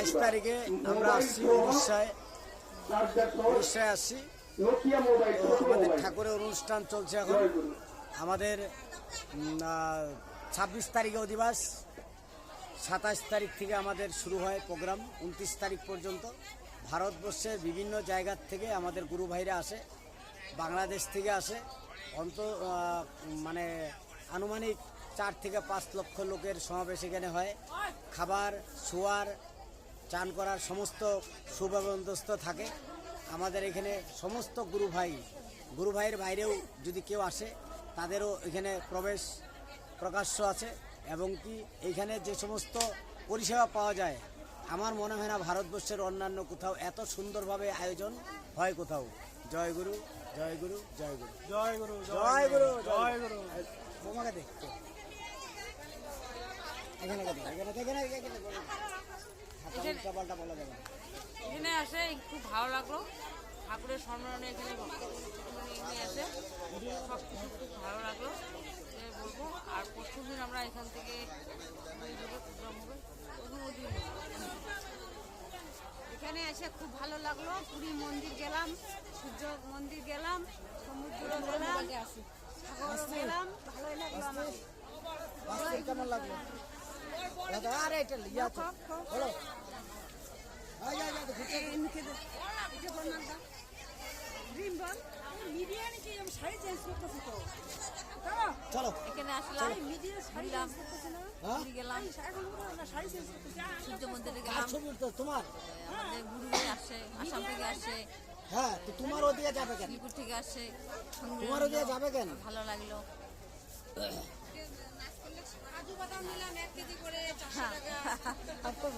বাইশ তারিখে আমরা আসছি উড়িষ্যায়। উড়িষ্যায় আসছি। আমাদের ঠাকুরের অনুষ্ঠান চলছে এখন। আমাদের ছাব্বিশ তারিখে অধিবাস। সাতাশ তারিখ থেকে আমাদের শুরু হয় প্রোগ্রাম। উনত্রিশ তারিখ পর্যন্ত ভারতবর্ষের বিভিন্ন জায়গার থেকে আমাদের গুরু ভাইরা আসে, বাংলাদেশ থেকে আসে। অন্ত মানে আনুমানিক চার থেকে পাঁচ লক্ষ লোকের সমাবেশ এখানে হয়। খাবার, শোয়ার চান করার সমস্ত সুব্যবস্থ থাকে। আমাদের এখানে সমস্ত গুরু ভাই গুরু ভাইয়ের বাইরেও যদি কেউ আসে তাদেরও এখানে প্রবেশ প্রকাশ্য আছে এবং কি এইখানে যে সমস্ত পরিষেবা পাওয়া যায় আমার মনে হয় না ভারতবর্ষের অন্যান্য কোথাও এত সুন্দরভাবে আয়োজন হয় কোথাও। জয় গুরু জয় গুরু জয় গুরু। জয় গুরু জয় গুরু জয় গুরু। বোমাকে দেখ এখানে এখানে এখানে এখানে বলো। উল্টা পাল্টা বলা যাবে এখানে আসে খুব ভালো লাগল। ঠাকুরের সম্মানে এখানে এখানে এসে সব কিছু খুব ভালো লাগল। বলব। আর পরশু দিন আমরা এখান থেকে প্রোগ্রাম হবে এখানে এসে খুব ভালো লাগল। পুরী মন্দির গেলাম সূর্য মন্দির গেলাম সমুদ্র গেলাম সাগর গেলাম। ভালোই লাগল আমার। কেমন লাগল? আরে এটা দে। যে বন্যাটা। ড্রিম বল মিডিয়া নাকি আমি শাড়ি চেঞ্জ করতেছি তো? চলো। এখানে আসলাম। মিডিয়া শাড়ি চেঞ্জ করতেছি না। হ্যাঁ? গেলাম। এখন বলো না, শাড়ি চেঞ্জ করতেছি। সূর্য মন্দিরে গেলাম তোমার? আমাদের গুরুভাই আসে আসাম থেকে আসে। হ্যাঁ তো তোমার ওদিকে যাবে কেন? শিলিগুড়ি থেকে আসে তোমার ওদিকে যাবে কেন? ভালো লাগল। কাজু বাদাম নিলাম এক কেজি করে চারশো টাকা। আর তো